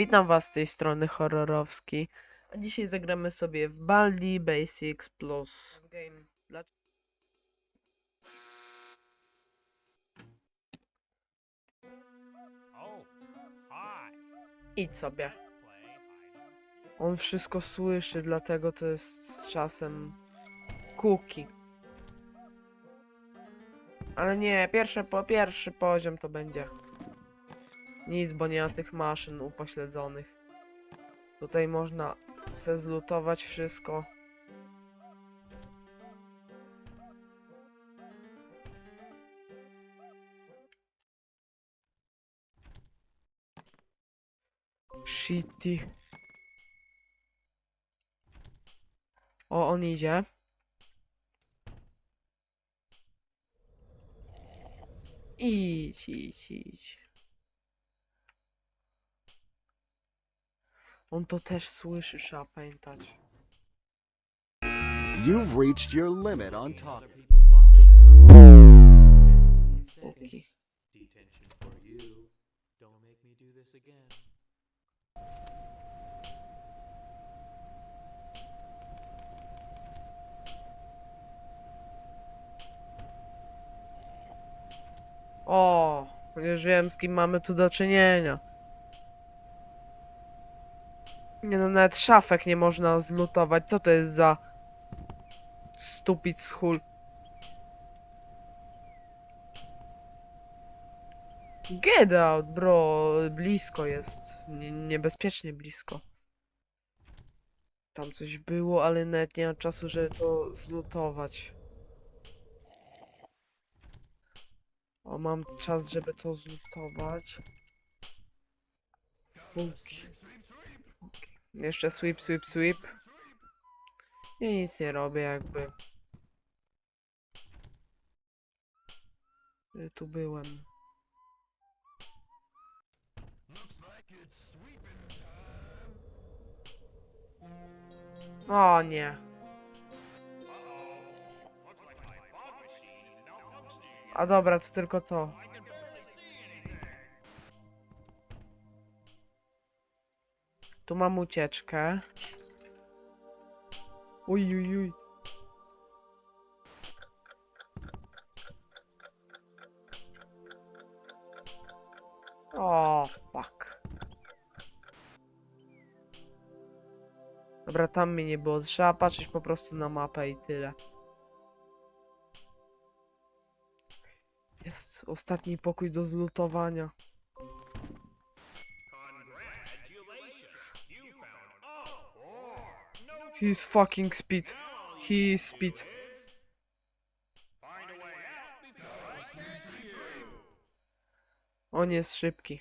witam was z tej strony horrorowski. A dzisiaj zagramy sobie w Baldi Basics Plus game. Idź sobie. On wszystko słyszy, dlatego to jest z czasem kuki. Ale nie, pierwsze, po, pierwszy poziom to będzie. Nic, bo nie ma tych maszyn upośledzonych. Tutaj można se zlutować wszystko. Shitty. O, on idzie. Idź, idź, idź. On to też słyszy, trzeba pamiętać. You've reached your limit on talking. O, już wiem z kim mamy tu do czynienia. Nie no, nawet szafek nie można zlutować. Co to jest za stupid schul? Get out, bro. Blisko jest. Nie, niebezpiecznie blisko. Tam coś było, ale nawet nie ma czasu, żeby to zlutować. O, mam czas, żeby to zlutować. Fuki. Jeszcze sweep, sweep, sweep. Ja nic nie robię, jakby. Y, Tu byłem. O nie. A dobra, to tylko to. Tu mam ucieczkę. Uj, uj, uj. O, fuck. Dobra, tam mnie nie było. Trzeba patrzeć po prostu na mapę i tyle. Jest ostatni pokój do zlutowania. He's fucking speed. He is speed. On jest szybki.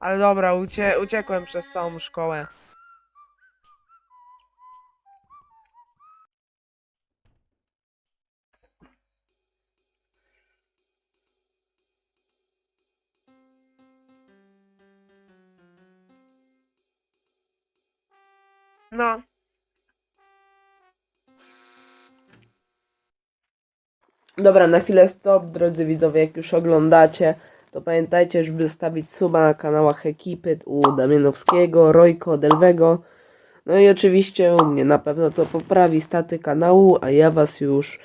Ale dobra, ucie uciekłem przez całą szkołę. No. Dobra, na chwilę stop, drodzy widzowie, jak już oglądacie, to pamiętajcie, żeby stawić suba na kanałach ekipy u Damianowskiego, Rojko, Delwego. No i oczywiście u mnie na pewno to poprawi staty kanału, a ja was już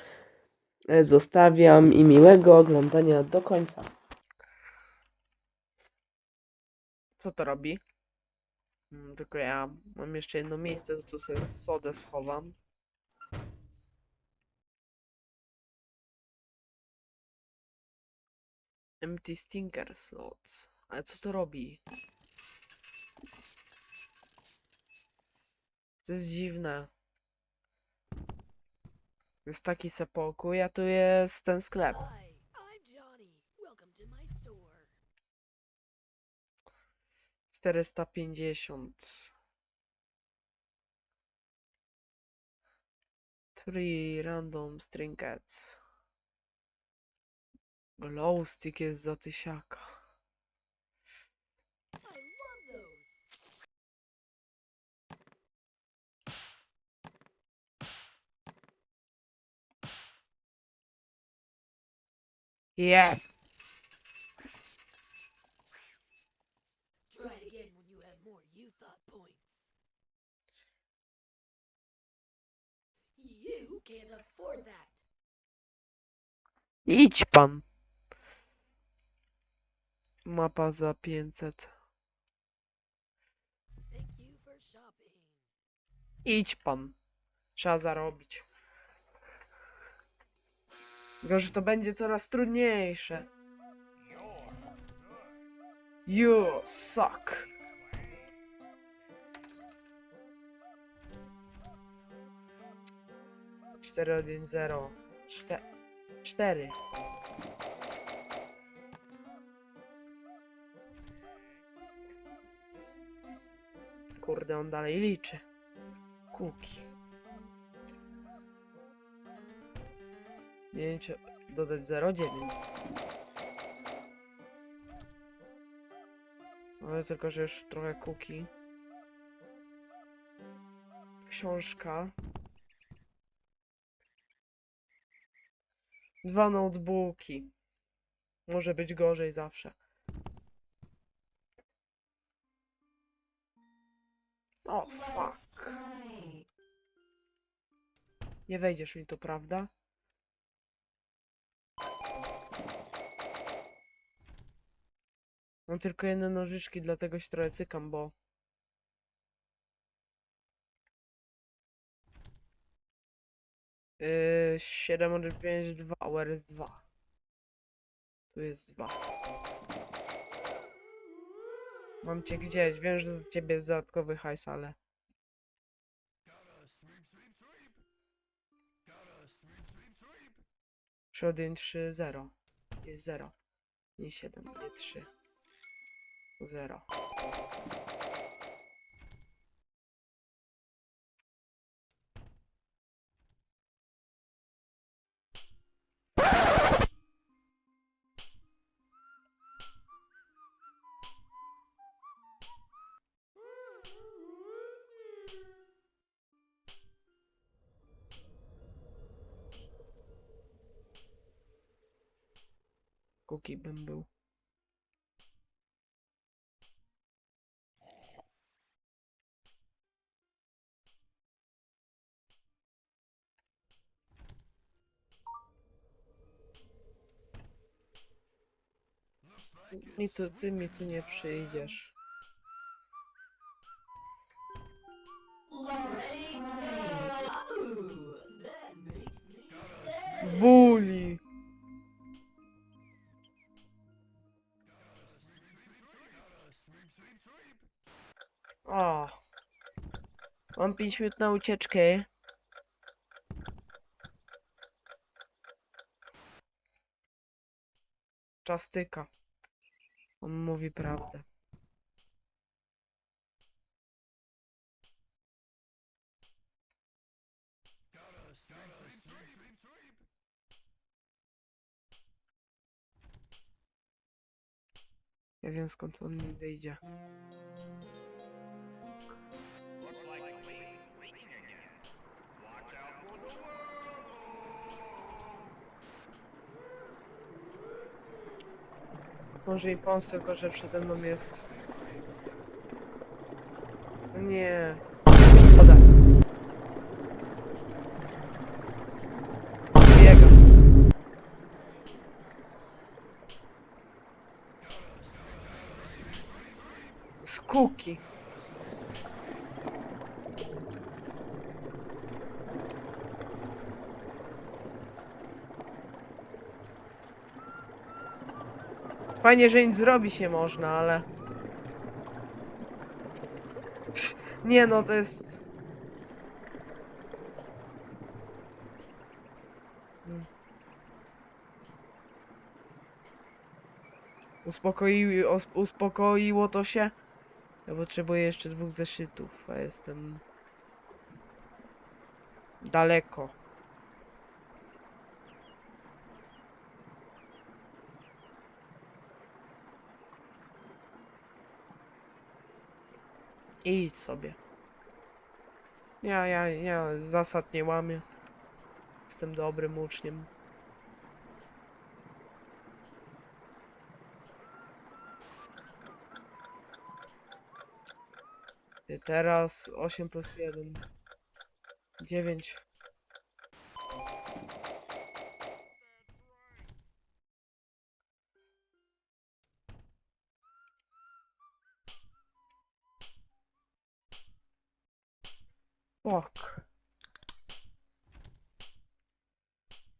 e, zostawiam i miłego oglądania do końca. Co to robi? Mm, Tylko ja mam jeszcze jedno miejsce, to tu sobie sodę schowam. Empty stinker slot. Ale co to robi? To jest dziwne. Jest taki se pokój, a tu jest ten sklep. Store. 450. Three random trinkets. glow stick jest za tysiaka. Yes. Try again when you have more you thought points. You can't afford that. Pan. Mapa za 500. Thank you for shopping. Idź pan. Trzeba zarobić. Tylko, że to będzie coraz trudniejsze. You suck. Cztery jeden zero. Czte- Cztery. Kurde, on dalej liczy. Kuki. Dziewięć, dodać 0,9. Ale tylko, że już trochę kuki. Książka. Dwa notebooki. Może być gorzej zawsze. Nie wejdziesz mi tu, prawda? Mam tylko jedne nożyczki, dlatego się trochę cykam, bo... Yy, 705, 2, where is 2? Tu jest 2. Mam cię gdzieś, wiem, że do ciebie jest dodatkowy hajs, ale... 3, 1, 3, 0. Jest 0. Nie 7, nie 3. 0. Kuki bym był. Mi tu, ty mi tu nie przyjdziesz. 5 minut na ucieczkę. Czastyka. On mówi prawdę. Ja wiem skąd on mi wyjdzie. Może i pąs, tylko że przede mną jest. No Nie. Woda. Biega. To Fajnie, że nic zrobić nie można, ale... Nie no, to jest... Uspokoi... os- Uspokoiło to się? Ja potrzebuję jeszcze dwóch zeszytów, a jestem... Daleko. Idź sobie. Ja, ja, ja zasad nie łamię. Jestem dobrym uczniem. I teraz 8 plus 1. 9. Fuck.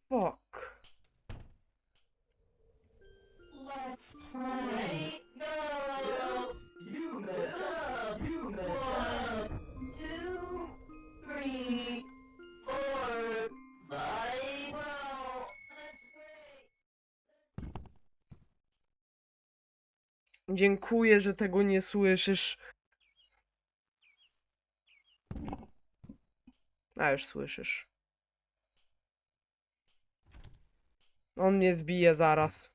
Fuck. Dziękuję, że tego nie słyszysz. A już słyszysz. On mnie zbije zaraz.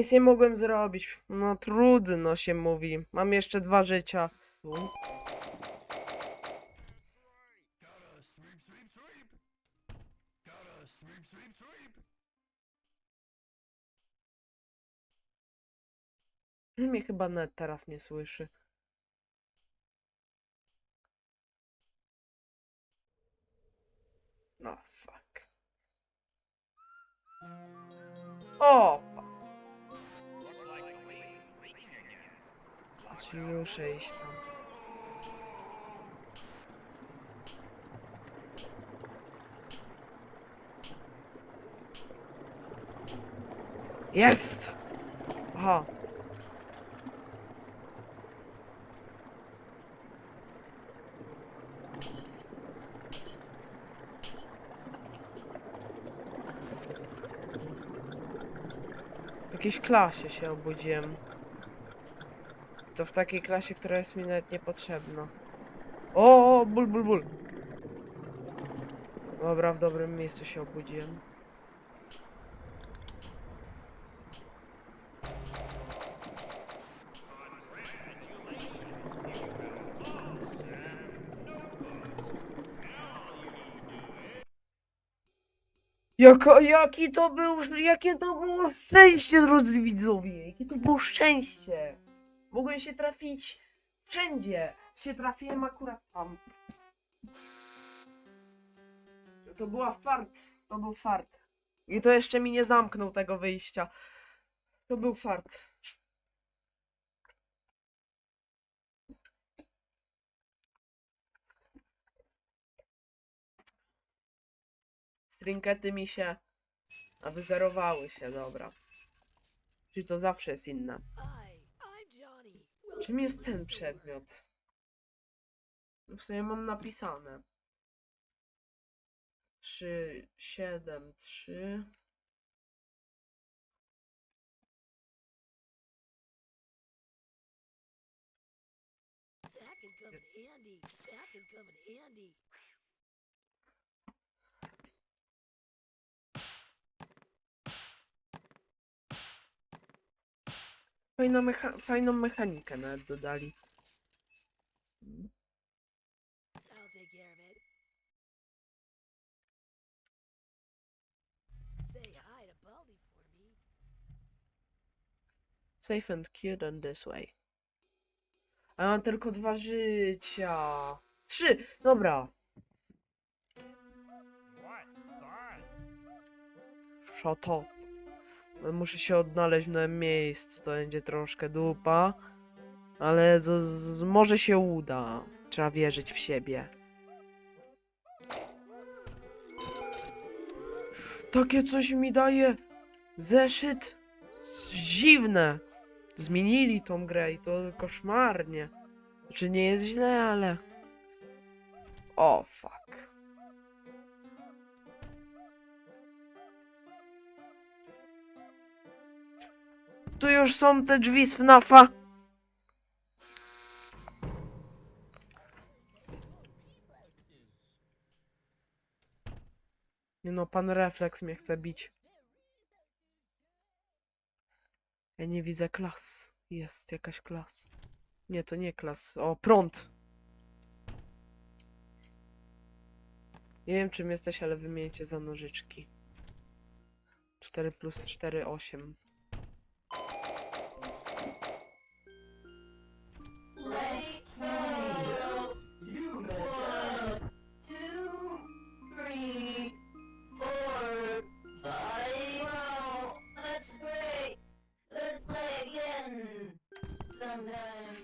Nic nie mogłem zrobić. No trudno się mówi. Mam jeszcze dwa życia. Tu. Mnie chyba net teraz nie słyszy. No fuck. O! Ci muszę iść tam. Jest! Aha. W jakiejś klasie się obudziłem. To w takiej klasie, która jest mi nawet niepotrzebna. O, ból, ból, ból. Dobra, w dobrym miejscu się obudziłem. Jaka, jaki to był, jakie to było szczęście, drodzy widzowie, jakie to było szczęście. Mogłem się trafić wszędzie. Się trafiłem akurat tam. To była fart. To był fart. I to jeszcze mi nie zamknął tego wyjścia. To był fart. Strinkety mi się a wyzerowały się, dobra. Czyli to zawsze jest inne. Czym jest ten przedmiot? No W sumie mam napisane. 3, 7, 3. Fajną, mecha fajną mechanikę nawet dodali. Safe and cute on this way. A mam tylko dwa życia. Trzy! Dobra. Szato. Muszę się odnaleźć w nowym miejscu. To będzie troszkę dupa. Ale z, z, może się uda. Trzeba wierzyć w siebie. Takie coś mi daje zeszyt. Dziwne. Zmienili tą grę i to koszmarnie. Znaczy nie jest źle, ale... O, fuck. Tu już są te drzwi z FNAFa. Nie no, pan refleks mnie chce bić. Ja nie widzę klas. Jest jakaś klas. Nie, to nie klas. O, prąd. Nie wiem czym jesteś, ale wymieńcie za nożyczki. 4 plus 4, 8.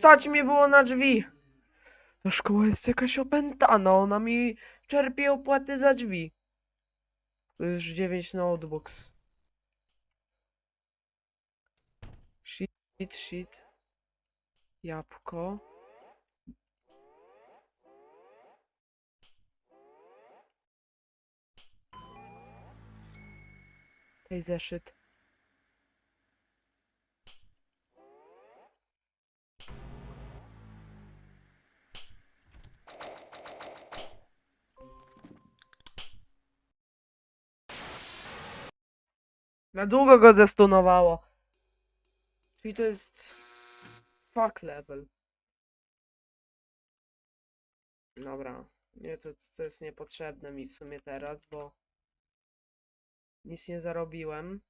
Stać mnie było na drzwi! Ta szkoła jest jakaś opętana, ona mi czerpie opłaty za drzwi. To już 9 notebooks. Shit, shit. Jabłko. Tej zeszyt. Na długo go zestunowało. Czyli to jest... Fuck level. Dobra. Nie, to, to jest niepotrzebne mi w sumie teraz, bo... Nic nie zarobiłem.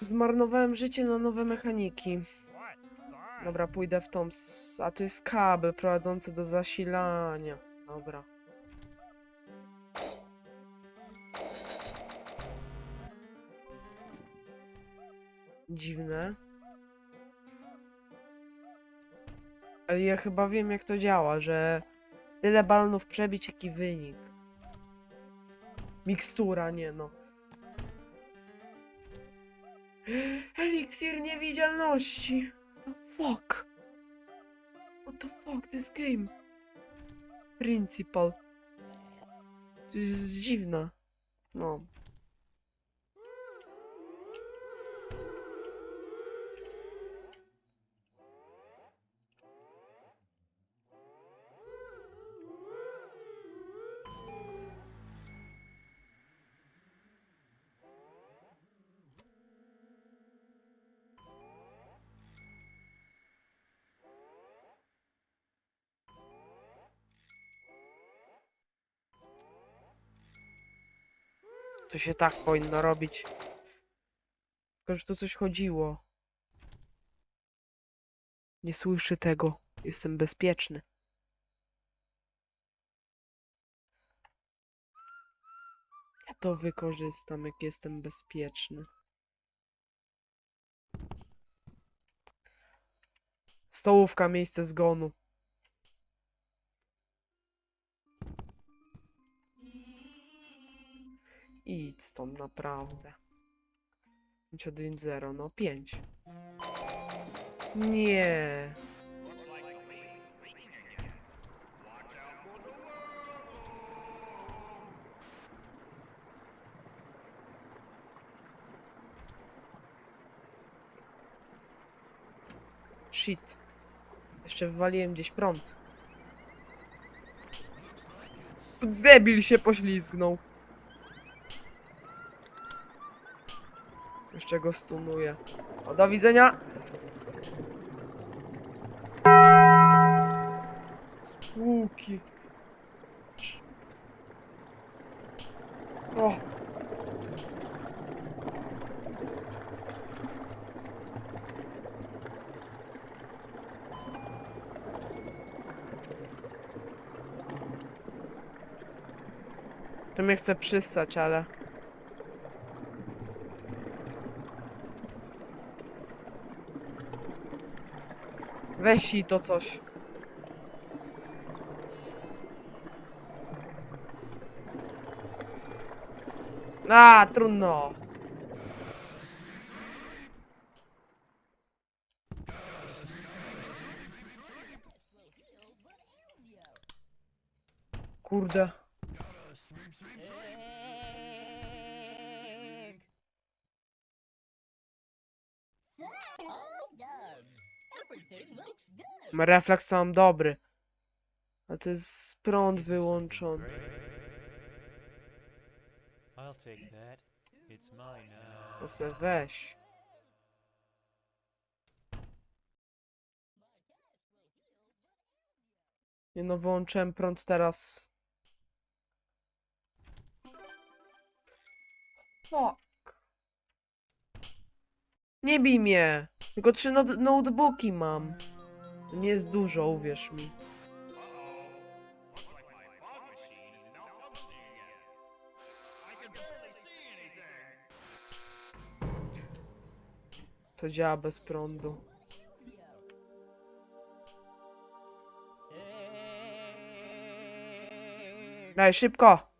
Zmarnowałem życie na nowe mechaniki. Dobra, pójdę w tą. A tu jest kabel prowadzący do zasilania. Dobra. Dziwne. Ale ja chyba wiem jak to działa, że tyle balonów przebić, jaki wynik. Mikstura, nie no. Eliksir niewidzialności. Fuck? What the fuck, this game? Principal. To jest dziwne. No. To się tak powinno robić. Tylko, że tu coś chodziło. Nie słyszę tego. Jestem bezpieczny. Ja to wykorzystam, jak jestem bezpieczny. Stołówka, miejsce zgonu. Stąd naprawdę. 5 1 0, no 5. Nie. Shit. Jeszcze wywaliłem gdzieś prąd. Debil się poślizgnął. jeszcze go stunuje. O, do widzenia! Łuki. O! To mnie chce przystać, ale... Weź i to coś. A, trudno. Kurde. Refleks to mam dobry. A to jest prąd wyłączony. To se weź. Nie no, wyłączyłem prąd teraz. Fuck. Nie bij mnie. Tylko trzy not- notebooki mam. To nie jest dużo, uwierz mi. To działa bez prądu. Daj, szybko!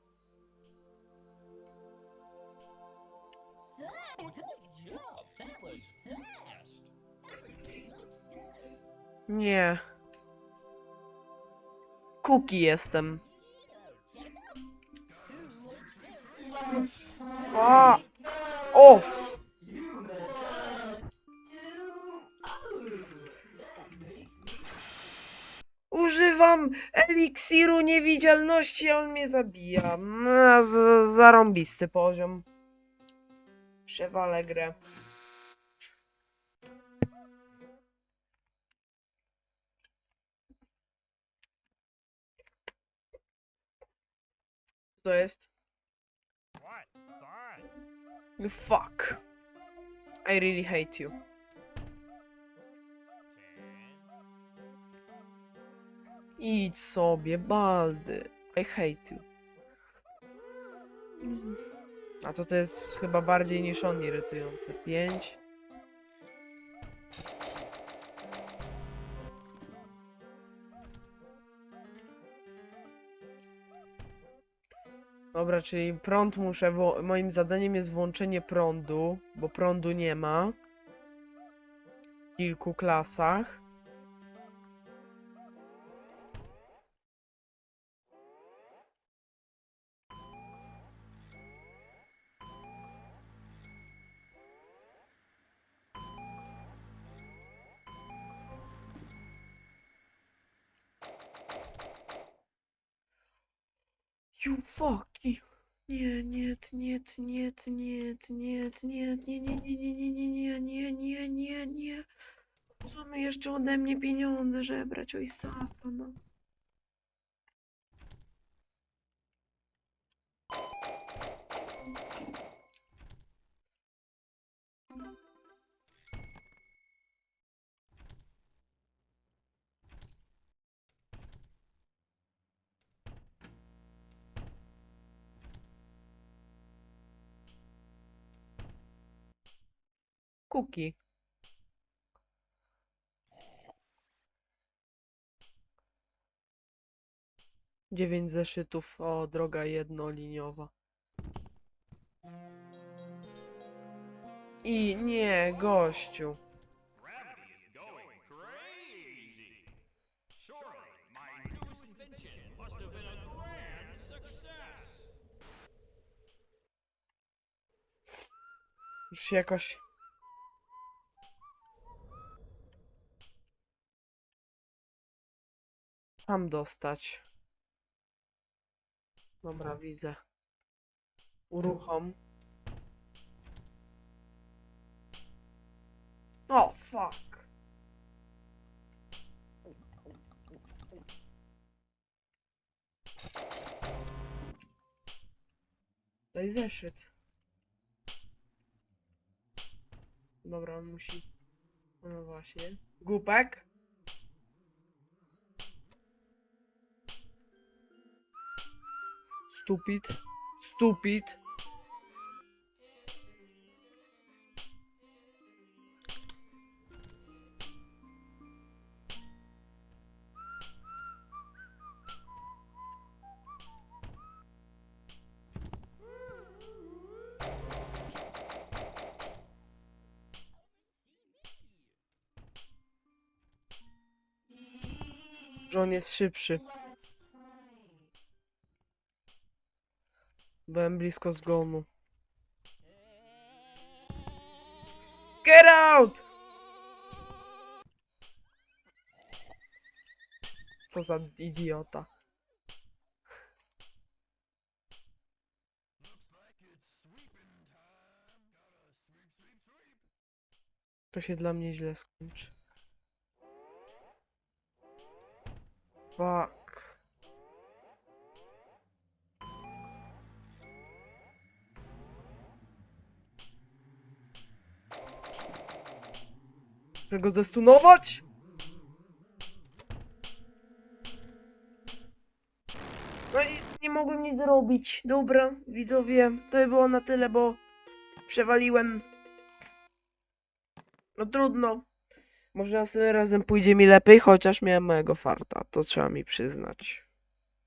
Kuki jestem. Fuck off! Używam eliksiru niewidzialności, a on mnie zabija. No, zarąbisty poziom. Przewalę grę. Co to jest? You fuck. I really hate you. Idź sobie, Baldy. I hate you. A to to jest chyba bardziej niż on irytujące. Pięć. Dobra, czyli prąd muszę. Moim zadaniem jest włączenie prądu, bo prądu nie ma w kilku klasach. You fuck you. Nie, nie, nie, nie, nie, nie, nie, nie, nie, nie, nie, nie, nie, nie, nie, nie, nie. Chcą jeszcze ode mnie pieniądze żebrać, oj satana. Kuki. Dziewięć zeszytów, o, droga jednoliniowa. I nie, gościu. Gravity is Tam dostać. Dobra, widzę. Uruchom. O, fuck. Daj zeszyt. Dobra, on musi... No właśnie. Głupek? Stupid. Stupid. Że on jest szybszy. Byłem blisko zgonu. Get out! Co za idiota. To się dla mnie źle skończy. Fuck. Chcę go zestunować? No i nie mogłem nic zrobić. Dobra, widzowie, to by było na tyle, bo przewaliłem. No trudno. Może następnym razem pójdzie mi lepiej, chociaż miałem mojego farta. To trzeba mi przyznać.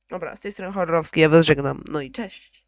Dobra, z tej strony Horrorowski, ja was żegnam. No i cześć.